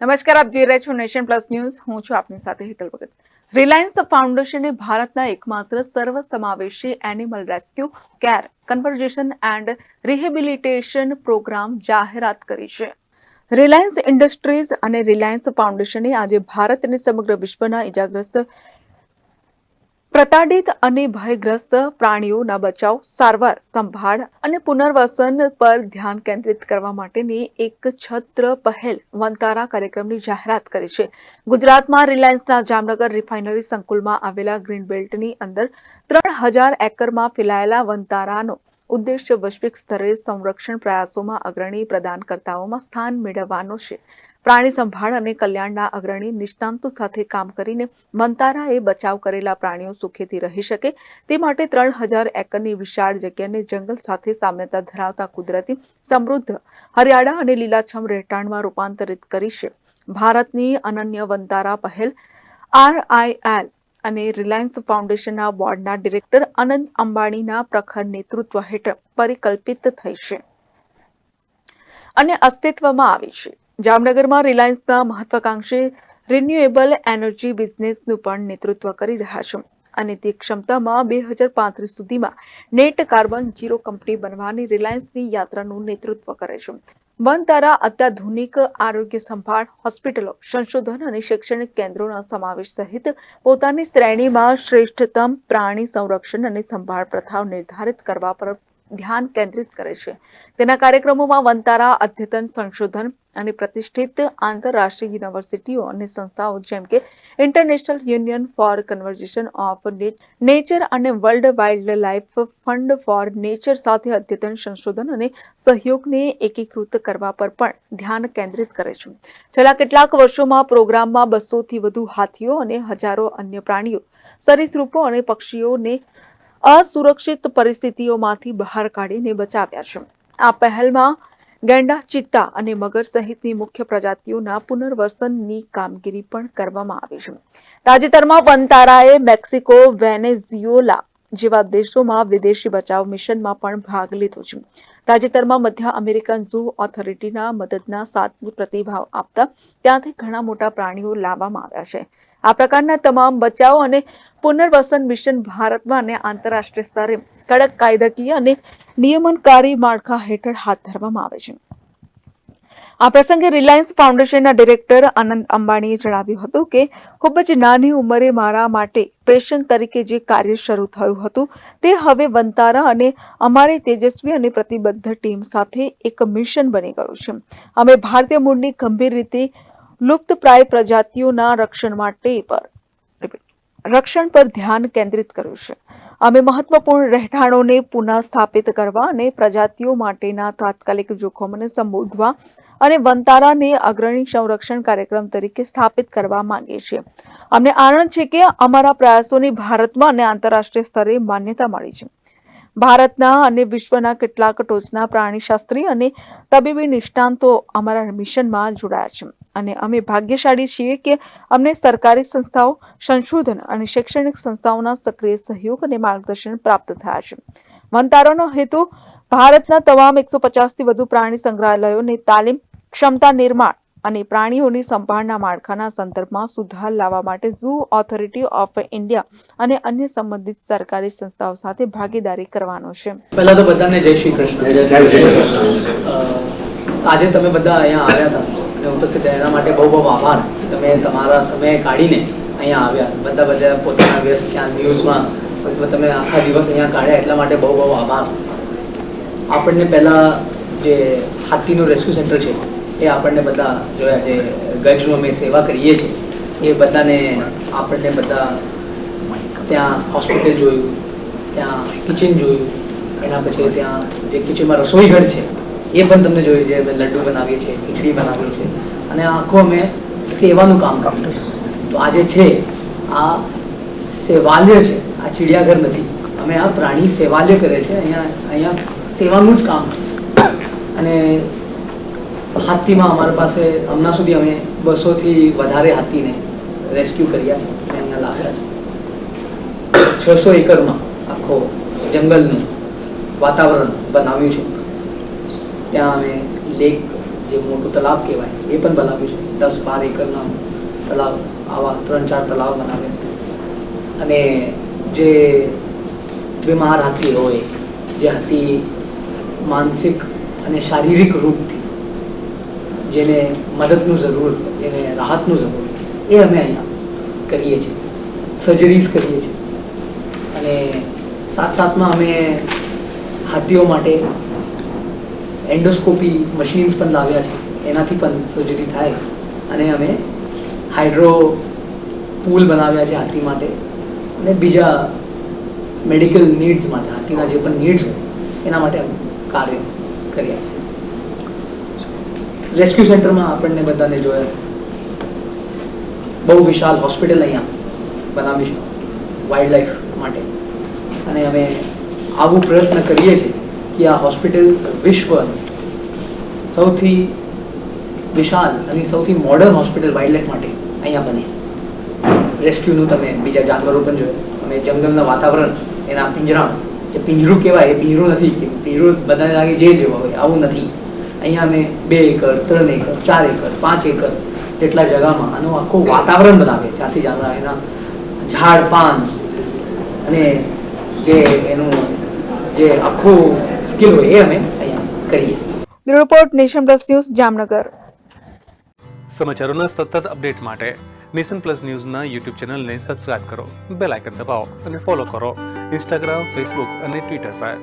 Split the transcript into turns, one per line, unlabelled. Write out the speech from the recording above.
નમસ્કાર, આપ જોઈ રહ્યા છો નેશન પ્લસ ન્યૂઝ. હું છું આપની સાથે હેતલ ભગત. રિલાયન્સ ફાઉન્ડેશને ભારતના એકમાત્ર સર્વ સમાવેશી animal rescue care conservation and rehabilitation programme જાહેરાત કરી છે. રિલાયન્સ ઇન્ડસ્ટ્રીઝ અને રિલાયન્સ ફાઉન્ડેશને આજે ભારત અને સમગ્ર વિશ્વના ઇજાગ્રસ્ત પ્રતાડિત અને ભયગ્રસ્ત પ્રાણીઓના બચાવ, સારવાર, સંભાળ અને પુનર્વસન પર ધ્યાન કેન્દ્રિત કરવા માટેની એક છત્ર પહેલ વનતારા કાર્યક્રમની જાહેરાત કરી છે. ગુજરાતમાં રિલાયન્સના જામનગર રિફાઇનરી સંકુલમાં આવેલા ગ્રીન બેલ્ટની અંદર ત્રણ હજાર એકરમાં ફેલાયેલા વંતારાનો ઉદ્દેશ્ય વૈશ્વિક સ્તરે સંરક્ષણ પ્રયાસોમાં અગ્રણી પ્રદાનકર્તાઓમાં સ્થાન મેળવવાનો છે. પ્રાણી સંભાળ અને કલ્યાણના અગ્રણી નિષ્ણાંતો સાથે કામ કરીને મંતારાએ બચાવ કરેલા પ્રાણીઓ સુખેથી રહી શકે. તે માટે ત્રણ હજાર એકરની વિશાળ જગ્યાને જંગલ સાથે સામ્યતા ધરાવતા કુદરતી સમૃદ્ધ હરિયાળા અને લીલાછમ રહેઠાણમાં રૂપાંતરિત કરી છે. ભારતની અનન્ય વંતારા પહેલ આરઆઈએલ અને રિલાયન્સ ફાઉન્ડેશનના બોર્ડના ડિરેક્ટર અનંત અંબાણીના પ્રખર નેતૃત્વ હેઠળ પરિકલ્પિત થઈ છે. અને અસ્તિત્વમાં આવી છે. જામનગરમાં રિલાયન્સના મહત્વાકાંક્ષી રિન્યુએબલ એનર્જી બિઝનેસનું પણ નેતૃત્વ કરી રહ્યા છે અને તે ક્ષમતામાં બે હજાર પાંત્રીસ સુધીમાં નેટ કાર્બન ઝીરો કંપની બનવાની રિલાયન્સની યાત્રાનું નેતૃત્વ કરે છે. વનતારા અત્યાધુનિક આરોગ્ય સંભાળ હોસ્પિટલો, સંશોધન અને શૈક્ષણિક કેન્દ્રોના સમાવેશ સહિત પોતાની શ્રેણીમાં શ્રેષ્ઠતમ પ્રાણી સંરક્ષણ અને સંભાળ પ્રથાઓ નિર્ધારિત કરવા પર ધ્યાન કેન્દ્રિત કરે છે. તેના કાર્યક્રમોમાં વનતારા અદ્યતન સંશોધન અને પ્રતિષ્ઠિત આંતરરાષ્ટ્રીય યુનિવર્સિટીઓ અને સંસ્થાઓ જેમ કે international union for conservation of nature અને world wild life fund for nature સાથે અદ્યતન સંશોધન અને સહયોગને એકીકૃત કરવા પર પણ ધ્યાન કેન્દ્રિત કરે છે. છેલ્લા કેટલાક વર્ષોમાં પ્રોગ્રામમાં બસોથી વધુ હાથીઓ અને હજારો અન્ય પ્રાણીઓ, સરીસૃપો અને પક્ષીઓને અસુરક્ષિત પરિસ્થિતિઓમાંથી બહાર કાઢીને બચાવ્યા છે. આ પહેલમાં ગેંડા, ચિત્તા અને મગર સહિતની મુખ્ય પ્રજાતિઓના પુનર્વસનની કામગીરી પણ કરવામાં આવી છે. તાજેતરમાં વનતારાએ મેક્સિકો, વેનેઝિયોલા જેવા દેશોમાં વિદેશી બચાવ મિશનમાં પણ ભાગ લીધો છે. તાજેતરમાં મધ્ય અમેરિકન ઝૂ ઓથોરિટીના મદદના સાતમી પ્રતિભાવ આપતા ત્યાંથી ઘણા મોટા પ્રાણીઓ લાવવામાં આવ્યા છે. આ પ્રકારના તમામ બચાવ અને પુનર્વસન મિશન ભારતમાં અને આંતરરાષ્ટ્રીય સ્તરે કડક કાયદાકીય અને નિયમનકારી માળખા હેઠળ હાથ ધરવામાં આવે છે. આ પ્રસંગે રિલાયન્સ ફાઉન્ડેશનના ડિરેક્ટર આનંદ અંબાણીએ જણાવ્યું હતું કે ખૂબ જ નાની ઉંમરે મારા માટે પેશન તરીકે જે કાર્ય શરૂ થયું હતું તે હવે વંતારા અને અમારી તેજસ્વી અને પ્રતિબદ્ધ ટીમ સાથે એક મિશન બની ગયું છે. અમે ભારતીય મૂળની ગંભીર રીતે લુપ્તપ્રાય પ્રજાતિઓના રક્ષણ માટે પર રક્ષણ પર ધ્યાન કેન્દ્રિત કર્યું છે. અમે મહત્વપૂર્ણ રહેઠાણોને પુનઃ સ્થાપિત કરવા અને પ્રજાતિઓ માટેના તાત્કાલિક જોખમોને સંબોધવા અને વંતારાને અગ્રણી સંરક્ષણ કાર્યક્રમ તરીકે સ્થાપિત કરવા માંગીએ છીએ. અમને આનંદ છે કે અમારા પ્રયાસોની ભારતમાં અને આંતરરાષ્ટ્રીય સ્તરે માન્યતા મળી છે. ભારતના અને વિશ્વના કેટલાક ટોચના પ્રાણીશાસ્ત્રી અને તબીબી નિષ્ણાંતો અમારા મિશનમાં જોડાયા છે. અને અમે ભાગ્યશાળી છીએ કે અમને સરકારી સંસ્થાઓ સંશોધન અને શૈક્ષણિક સંસ્થાઓના સક્રિય સહયોગ અને માર્ગદર્શન પ્રાપ્ત થયા છે. વનતારોનો હેતુ ભારતના તમામ એકસો પચાસથી વધુ પ્રાણી સંગ્રહાલયોને તાલીમ ક્ષમતા નિર્માણ અને પ્રાણીઓની સંભાળના માળખાના સંદર્ભમાં સુધાર લાવવા માટે ઝૂ ઓથોરિટી ઓફ ઇન્ડિયા અને અન્ય સંબંધિત સરકારી સંસ્થાઓ સાથે ભાગીદારી કરવાનો છે.
પહેલા તો બધાને જય શ્રી કૃષ્ણ. આજે તમે બધા અહીંયા આવ્યા હતા. અને ઉપસ્થિત એના માટે બહુ બહુ આભાર. તમે તમારા સમય કાઢીને અહીંયા આવ્યા. બધા બધા પોતાના વ્યસ્ત ક્યાં ન્યૂઝમાં તમે આખા દિવસ અહીંયા કાઢ્યા એટલા માટે બહુ બહુ આભાર. આપણને પહેલાં જે હાથીનું રેસ્ક્યુ સેન્ટર છે, એ આપણને બધા જોયા જે ગજનું અમે સેવા કરીએ છીએ, એ બધાને આપણને બધા ત્યાં હોસ્પિટલ જોયું, ત્યાં કિચન જોયું, એના પછી ત્યાં જે કિચનમાં રસોઈ ઘર છે એ પણ તમને જોઈએ છે અમે લડ્ડુ બનાવીએ છીએ, ખીચડી બનાવીએ છીએ. અને આખું અમે સેવાનું કામ છીએ તો આજે છે, આ સેવાલય છે, આ ચિડિયાઘર નથી. અમે આ પ્રાણી સેવાલય કરે છે, અહીંયા અહીંયા સેવાનું જ કામ. અને હાથીમાં અમારી પાસે હમણાં સુધી અમે બસોથી વધારે હાથીને રેસ્ક્યુ કર્યા છે. અહીંયા લાવ્યા છે. છસો એકરમાં આખો જંગલનું વાતાવરણ બનાવ્યું છે. ત્યાં અમે લેક જે મોટું તલાવ કહેવાય, એ પણ બનાવ્યું છે. દસ બાર એકરના તલાવ આવા ત્રણ ચાર તલાવ બનાવે છે. અને જે બીમાર હાથી હોય, જે હાથી માનસિક અને શારીરિક રૂપથી જેને મદદનું જરૂર, જેને રાહતનું જરૂર, એ અમે અહીંયા કરીએ છીએ. સર્જરીઝ કરીએ છીએ. અને સાથ સાથમાં અમે હાથીઓ માટે એન્ડોસ્કોપી મશીન્સ પણ લાવ્યા છે. એનાથી પણ સર્જરી થાય. અને અમે હાઇડ્રો પુલ બનાવ્યા છે હાથી માટે. અને બીજા મેડિકલ નીડ્સ માટે, હાથીના જે પણ નીડ્સ હોય, એના માટે અમે કાર્ય કર્યા છે. રેસ્ક્યુ સેન્ટરમાં આપણને બધાને જોયા. બહુ વિશાલ હોસ્પિટલ અહીંયા બનાવી છે વાઇલ્ડ લાઈફ માટે. અને અમે આવું પ્રયત્ન કરીએ છીએ. કે આ હોસ્પિટલ વિશ્વ સૌથી વિશાળ અને સૌથી મોડર્ન હોસ્પિટલ વાઇલ્ડ લાઈફ માટે અહીંયા બને. રેસ્ક્યુનું તમે બીજા જાનવરો પણ જોયું. અને જંગલના વાતાવરણ, એના પિંજરા જે પિંજરું કહેવાય, એ પિંજરું નથી, કે પિંજરું બધાને લાગે જે જેવા હોય, આવું નથી. અહીંયા અમે બે એકર, ત્રણ એકર, ચાર એકર, પાંચ એકર જેટલા જગામાં આનું આખું વાતાવરણ બનાવે ત્યાંથી જાનવર એના ઝાડ, પાન અને જે એનું જે આખું સ્કિલ હોય એ અમે અહીંયા કરીએ.
Bureau report nation plus news Jamnagar.
સમાચારોના સતત અપડેટ માટે નેશન પ્લસ ન્યૂઝના યુટ્યુબ ચેનલને સબસ્ક્રાઇબ કરો બેલ આઇકન દબાવો અને ફોલો કરો ઇન્સ્ટાગ્રામ ફેસબુક અને ટ્વિટર પર.